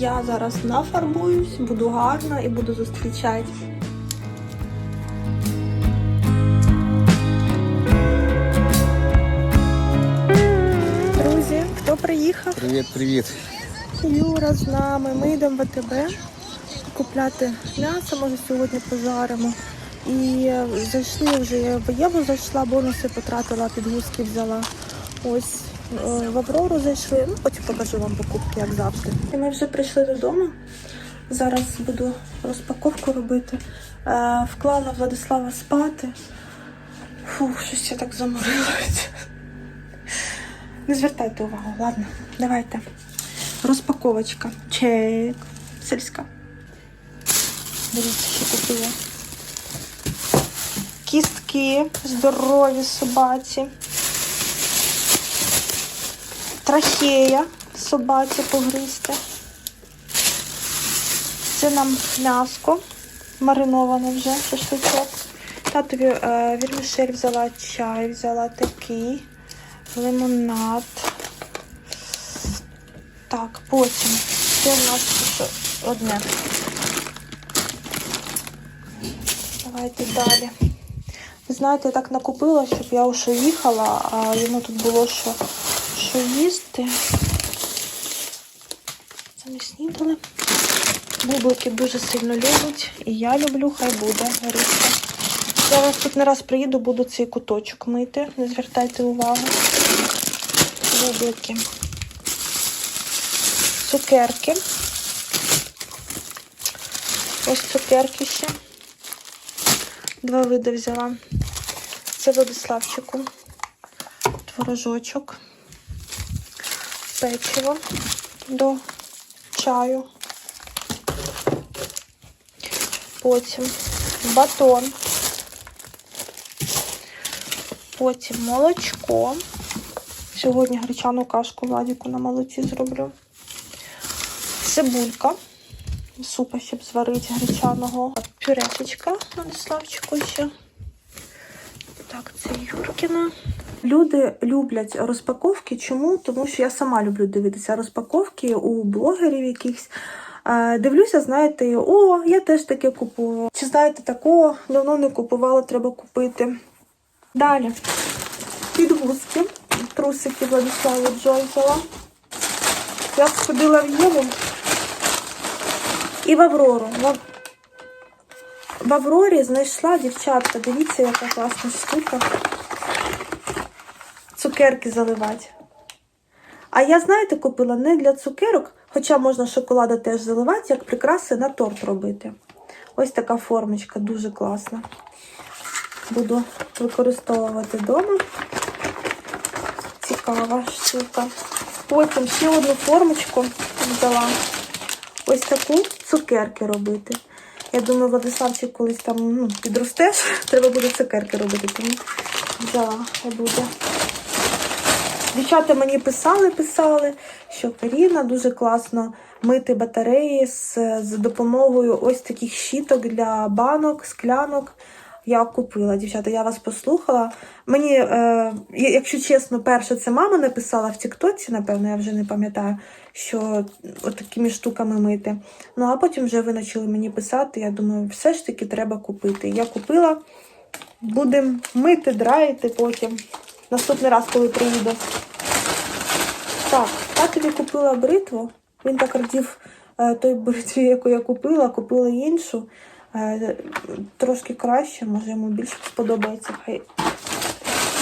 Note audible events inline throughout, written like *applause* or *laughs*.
Я зараз нафарбуюсь, буду гарна і буду зустрічати. Друзі, хто приїхав? Привіт, привіт. Юра з нами. Ми йдемо в АТБ купляти м'ясо, може сьогодні пожаримо. І зайшли вже, я в Єву зайшла, бонуси потратила, підгузки взяла. Ось в Аврору зайшли. Ну, потім покажу вам покупки, як завжди. І ми вже прийшли додому. Зараз буду розпаковку робити. Е, Вклала Владислава спати. Фух, щось я так заморилась. Не звертайте увагу, ладно, давайте. Розпаковочка. Чек. Сільська. Дивіться, що купила. Кістки здорові собаці. Трахея собаці погризти. Це нам м'яско мариноване вже, шашличок. Татові е, вірмішель взяла чай, взяла такий, лимонад. Так, потім. Це у нас одне. Давайте далі. Ви знаєте, я так накупила, щоб я вже їхала, а йому тут було що, що їсти. Це ми снідали. Бублики дуже сильно люблять. І я люблю, хай буде Лариса. Я не раз приїду, буду цей куточок мити. Не звертайте увагу. Бублики. Цукерки. Ось цукерки ще. Два види взяла. Це Владиславчику. Творожочок. Печиво до чаю. Потім батон. Потім молочко. Сьогодні гречану кашку Владіку на молоці зроблю. Цибулька. Супа, щоб зварити гречаного. Пюрешечка Владиславчику ще. Це Юркіна. Люди люблять розпаковки. Чому? Тому що я сама люблю дивитися розпаковки у блогерів якихось. Е, Дивлюся, знаєте, о, я теж таке купую. Чи знаєте такого? Давно не купувала, треба купити. Далі. Підгузки. Трусики Владиславу Джой взяла. Я сходила в Єву і в Аврору. В, Аврорі знайшла дівчатка. Дивіться, яка класна штука. Цукерки заливати. А я, знаєте, купила не для цукерок, хоча можна шоколада теж заливати, як прикраси на торт робити. Ось така формочка, дуже класна. Буду використовувати вдома. Цікава штука. Потім ще одну формочку взяла. Ось таку цукерки робити. Я думаю, Владиславчик колись там ну, підростеш, *laughs* треба буде цукерки робити, тому взяла, хай буде. Дівчата мені писали, писали, що Каріна дуже класно мити батареї з, з допомогою ось таких щіток для банок, склянок. Я купила, дівчата, я вас послухала. Мені, е, якщо чесно, перше це мама написала в Тіктоці, напевно, я вже не пам'ятаю, що от такими штуками мити. Ну, а потім вже ви почали мені писати. Я думаю, все ж таки треба купити. Я купила, будемо мити, драїти потім. Наступний раз, коли приїду. Так, татові купила бритву. Він так радів е, той бритві, яку я купила, купила іншу. Е, Трошки краще, може йому більше сподобається. Хай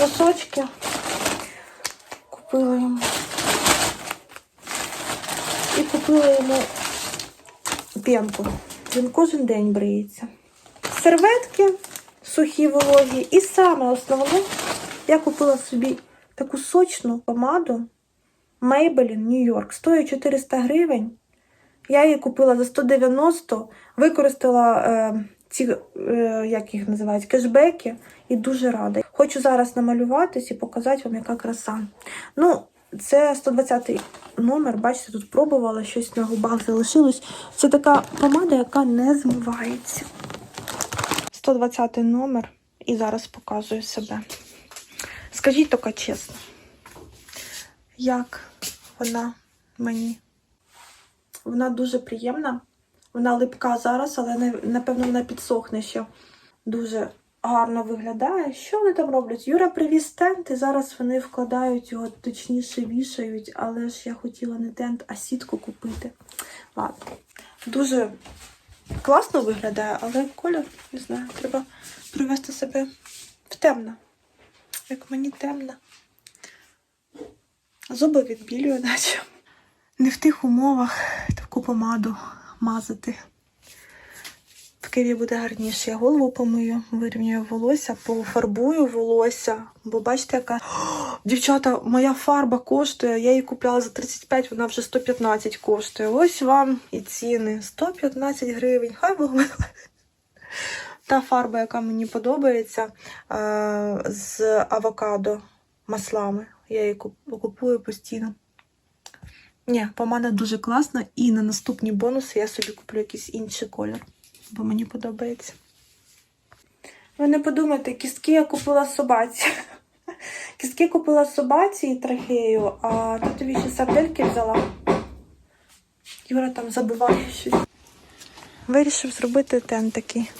носочки купила йому. І купила йому п'янку. Він кожен день бриється. Серветки сухі вологі. І саме основне, я купила собі таку сочну помаду Maybelline New York. Стоїть 400 гривень. Я її купила за 190, використала е, ці, е, як їх називають, кешбеки і дуже рада. Хочу зараз намалюватись і показати вам, яка краса. Ну, це 120 номер, бачите, тут пробувала, щось на губах залишилось. Це така помада, яка не змивається. 120 номер і зараз показую себе. Скажіть тільки чесно, як вона мені. Вона дуже приємна. Вона липка зараз, але напевно вона підсохне ще. Дуже гарно виглядає. Що вони там роблять? Юра привіз тент, і зараз вони вкладають його, точніше вішають, але ж я хотіла не тент, а сітку купити. Ладно. Дуже класно виглядає, але колір, не знаю, треба привести себе в темно. Як мені темно. Зуби відбілюю, наче. Не в тих умовах таку помаду мазати. В Києві буде гарніше. Я голову помию, вирівнюю волосся, пофарбую волосся. Бо бачите, яка О, дівчата, моя фарба коштує. Я її купляла за 35, вона вже 115 коштує. Ось вам і ціни. 115 гривень. Хай Бог. Та фарба, яка мені подобається, е, з авокадо маслами. Я її купую постійно. Ні, помада дуже класна, і на наступні бонуси я собі куплю якийсь інший колір, бо мені подобається. Ви не подумайте, кістки я купила собаці. *laughs* Кістки купила собаці і трахею, а татові ще сардельки взяла. Юра там забиває щось. Вирішив зробити тен такий.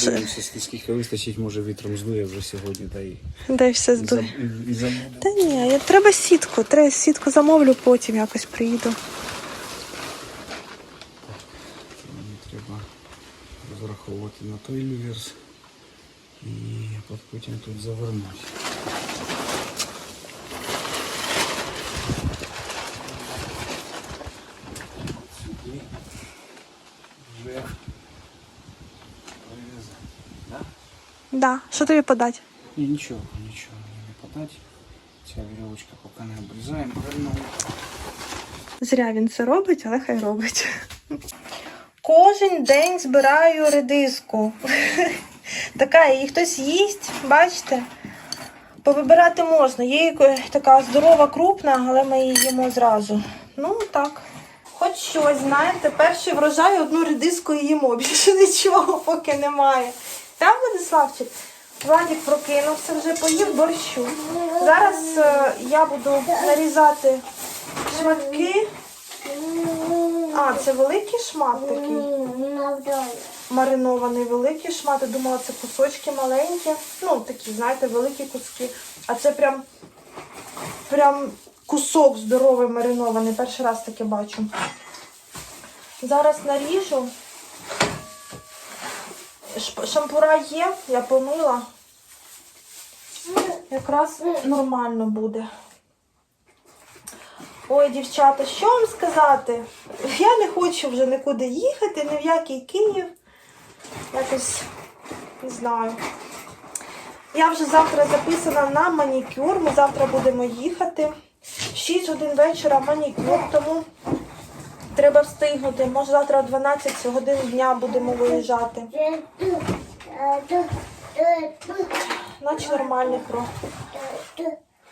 Подивимося, скільки вистачить, може вітром здує вже сьогодні, та й Дай все і здує. заб- і забуде. Та ні, я- треба сітку. Треба сітку замовлю, потім якось приїду. Мені треба розраховувати на той люверс і потім тут завернути. Сюди вже привезе. Да? Да, що тобі подати? І нічого, нічого не подати. Ця вірьовочка поки не обрізаємо. Зря він це робить, але хай робить. Кожен день збираю редиску. така, її хтось їсть, бачите? Повибирати можна. Є така здорова, крупна, але ми її їмо зразу. Ну, так. Хоч щось, знаєте, перший врожай одну редиску їмо. Більше *laughs* нічого поки немає. Там, Владиславчик? Владик прокинувся, вже поїв борщу. Зараз е, я буду нарізати шматки. А, це великий шмат такий. Маринований великий шмат. Я думала, це кусочки маленькі. Ну, такі, знаєте, великі куски. А це прям, прям кусок здоровий маринований. Перший раз таке бачу. Зараз наріжу. Шампура є, я помила. Якраз нормально буде. Ой, дівчата, що вам сказати? Я не хочу вже нікуди їхати, ні в який Київ. Якось не знаю. Я вже завтра записана на манікюр. Ми завтра будемо їхати. В 6 годин вечора манікюр, тому треба встигнути. Може завтра о 12 годин дня будемо виїжджати. Наче нормальний про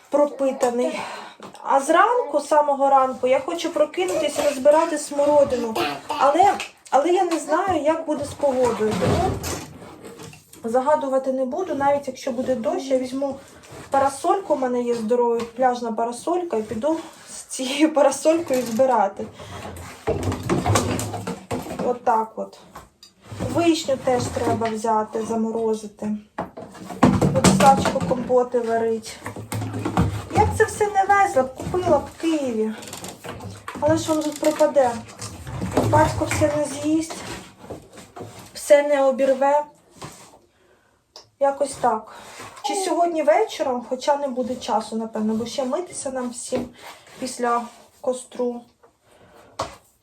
пропитаний. А зранку, самого ранку, я хочу прокинутися і розбирати смородину. Але, але я не знаю, як буде з погодою. Загадувати не буду, навіть якщо буде дощ, я візьму парасольку, у мене є здорова пляжна парасолька, і піду цією парасолькою збирати. Отак от. Вишню теж треба взяти, заморозити. Владиславчику компоти варить. Я це все не везла, купила в Києві. Але ж воно тут пропаде. Батько все не з'їсть, все не обірве. Якось так. Чи сьогодні вечором, хоча не буде часу, напевно, бо ще митися нам всім після костру.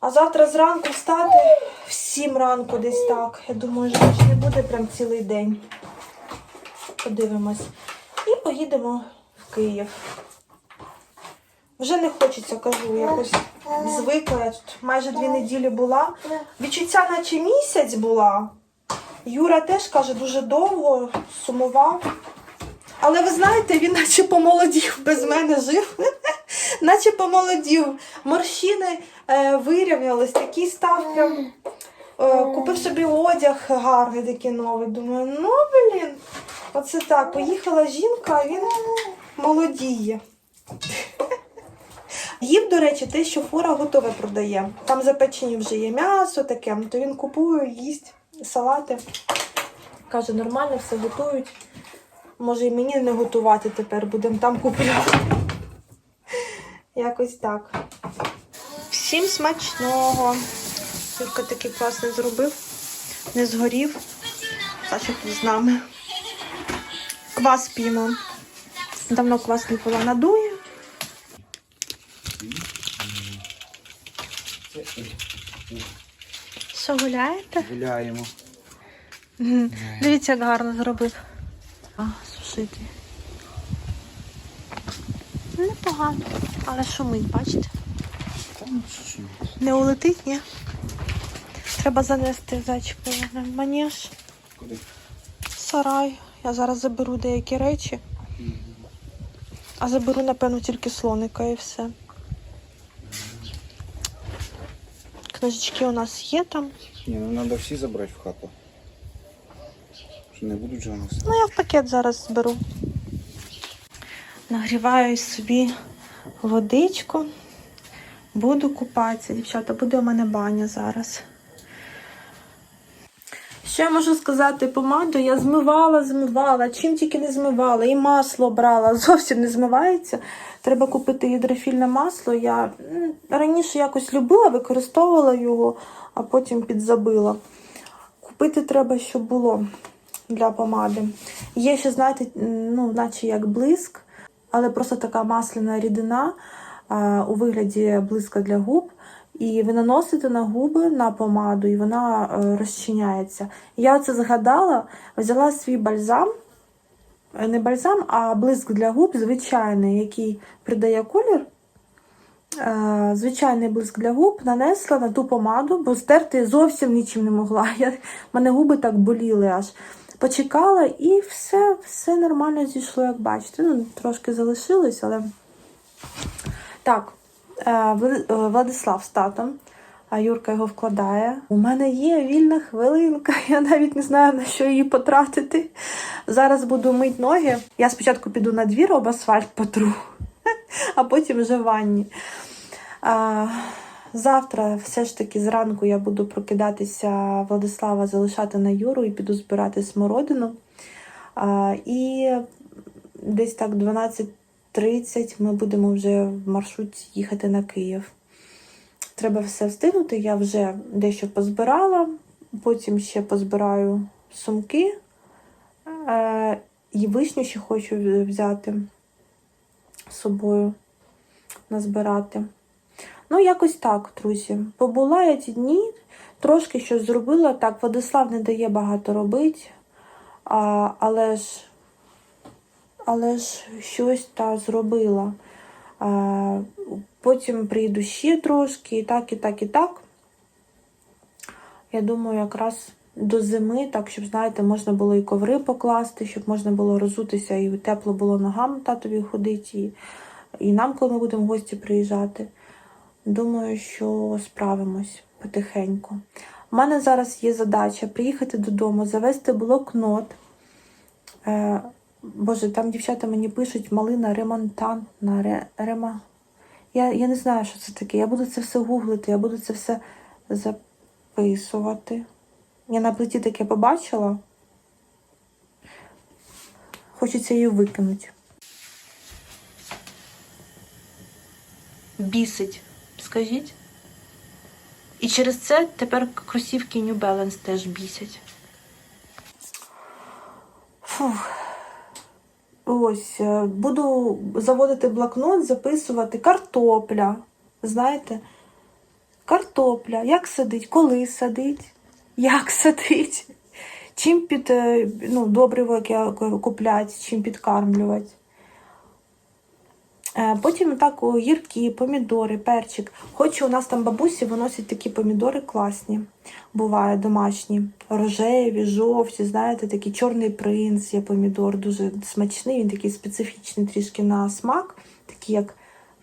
А завтра зранку встати в сім ранку десь так. Я думаю, що не буде прям цілий день. Подивимось. І поїдемо в Київ. Вже не хочеться, кажу, якось звикла. Я тут майже дві неділі була. Відчуття, наче місяць була. Юра теж каже, дуже довго сумував. Але ви знаєте, він наче помолодів без мене жив. Наче помолодів. Морщини е, вирівнялись, такий став прям. Е, купив собі одяг гарний такий новий. Думаю, ну блін, оце так. Поїхала жінка, а він молодіє. Їв, до речі, те, що фура готове продає. Там запечені вже є м'ясо таке, то він купує, їсть салати. Каже, нормально, все готують. Може, і мені не готувати тепер, будемо там купувати. Якось так. Всім смачного. Юрка такий класний зробив. Не згорів. Саша тут з нами. Квас п'ємо. Давно квас не пила надує. Що гуляєте? Гуляємо. Дивіться, як гарно зробив. А, сушити. Непогано, але шумить, бачите? Ні? Не улетить, ні? Треба занести зайчику на манеж, Куди? сарай. Я зараз заберу деякі речі, а заберу, напевно, тільки слоника і все. Книжечки у нас є там. Ні, ну треба всі забрати в хату. Що не будуть же у нас. Ну, я в пакет зараз зберу. Нагріваю собі водичку. Буду купатися, дівчата. Буде у мене баня зараз. Що я можу сказати, помаду я змивала, змивала, чим тільки не змивала, і масло брала, *laughs* зовсім не змивається. Треба купити гідрофільне масло. Я раніше якось любила, використовувала його, а потім підзабила. Купити треба, щоб було для помади. Є ще, знаєте, ну, наче як блиск, але просто така масляна рідина у вигляді блиска для губ. І ви наносите на губи на помаду, і вона е, розчиняється. Я це згадала, взяла свій бальзам, е, не бальзам, а блиск для губ звичайний, який придає колір. Е, Звичайний блиск для губ нанесла на ту помаду, бо стерти зовсім нічим не могла. *laughs* Я, мене губи так боліли аж. Почекала і все, все нормально зійшло, як бачите. Ну, трошки залишилось, але. Так, е, е, Владислав з татом, а Юрка його вкладає. У мене є вільна хвилинка, *laughs* я навіть не знаю, на що її потратити. Зараз буду мити ноги. Я спочатку піду на двір, об асфальт потру, *laughs* а потім вже в ванні. Завтра все ж таки зранку я буду прокидатися Владислава залишати на Юру і піду збирати смородину. І десь так 12.30 ми будемо вже в маршруті їхати на Київ. Треба все встигнути. Я вже дещо позбирала, потім ще позбираю сумки. Е, і вишню ще хочу взяти з собою назбирати. Ну, якось так, друзі. Побула я ці дні, трошки щось зробила. Так, Владислав не дає багато робити, а, але ж але ж щось та зробила. А, потім прийду ще трошки, і так, і так, і так. Я думаю, якраз до зими, так, щоб, знаєте, можна було і коври покласти, щоб можна було розутися, і тепло було ногам татові ходити, і, і нам, коли ми будемо в гості приїжджати. Думаю, що справимось потихеньку. У мене зараз є задача приїхати додому, завести блокнот. Е, Боже, там дівчата мені пишуть малина ремонтантна. Ре, рема... я, я не знаю, що це таке. Я буду це все гуглити, я буду це все записувати. Я на плиті таке побачила. Хочеться її викинути. Бісить, скажіть. І через це тепер кросівки New Balance теж бісять. Фух. Ось, е, буду заводити блокнот, записувати картопля. Знаєте? Картопля. Як садить, коли садить, як *laughs* садить, чим під е, ну, добриво, купляти, чим підкармлювати. Е, Потім так о, гірки, помідори, перчик. Хочу, у нас там бабусі виносять такі помідори класні. Буває домашні, рожеві, жовті, знаєте, такий чорний принц є помідор, дуже смачний, він такий специфічний трішки на смак, такий, як,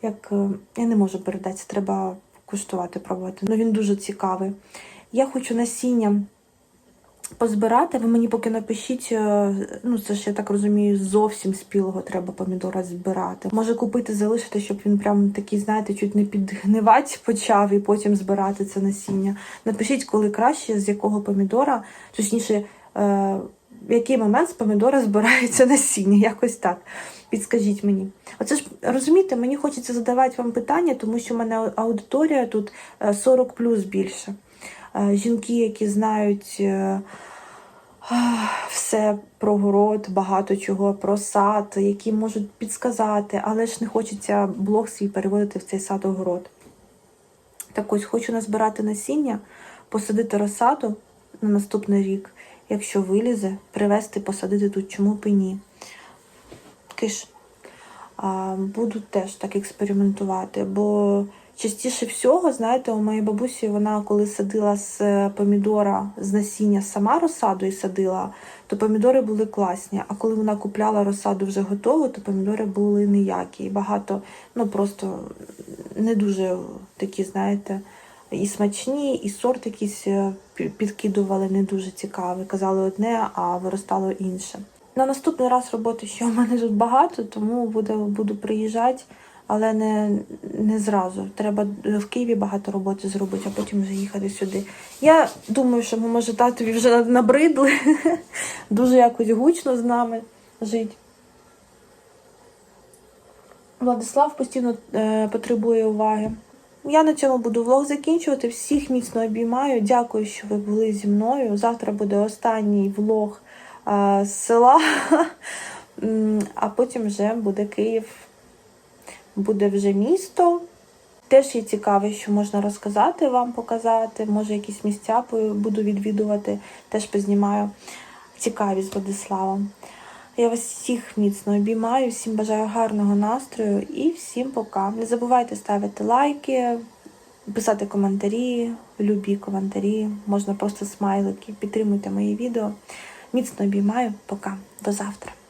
як е, я не можу передати, треба куштувати, пробувати. Ну він дуже цікавий. Я хочу насіння позбирати. Ви мені поки напишіть, е, ну це ж я так розумію, зовсім спілого треба помідора збирати. Може купити, залишити, щоб він прям такий, знаєте, чуть не підгнивати почав і потім збирати це насіння. Напишіть, коли краще, з якого помідора, точніше, е, в який момент з помідора збирається насіння, якось так. Підскажіть мені. Оце ж розумієте, мені хочеться задавати вам питання, тому що в мене аудиторія тут е, 40 плюс більше. Е, Жінки, які знають е, все про город, багато чого, про сад, які можуть підсказати, але ж не хочеться блог свій переводити в цей сад-огород. Так ось хочу назбирати насіння, посадити розсаду на наступний рік, якщо вилізе, привезти, посадити тут, чому б і ні. Киш. Буду теж так експериментувати, бо частіше всього, знаєте, у моєї бабусі вона коли садила з е, помідора з насіння сама розсаду і садила, то помідори були класні. А коли вона купляла розсаду вже готову, то помідори були ніякі. І багато, ну просто не дуже такі, знаєте, і смачні, і сорт якийсь е, підкидували не дуже цікавий. Казали одне, а виростало інше. На наступний раз роботи ще у мене тут багато, тому буду, буду приїжджати, але не, не зразу. Треба в Києві багато роботи зробити, а потім вже їхати сюди. Я думаю, що ми, може, татові вже набридли. *laughs* Дуже якось гучно з нами жить. Владислав постійно е, потребує уваги. Я на цьому буду влог закінчувати. Всіх міцно обіймаю. Дякую, що ви були зі мною. Завтра буде останній влог е, з села, *laughs* а потім вже буде Київ, буде вже місто. Теж є цікаве, що можна розказати вам, показати. Може, якісь місця буду відвідувати, теж познімаю. Цікаві з Владиславом. Я вас всіх міцно обіймаю, всім бажаю гарного настрою і всім пока. Не забувайте ставити лайки, писати коментарі, любі коментарі, можна просто смайлики. Підтримуйте мої відео. Міцно обіймаю. Пока. До завтра.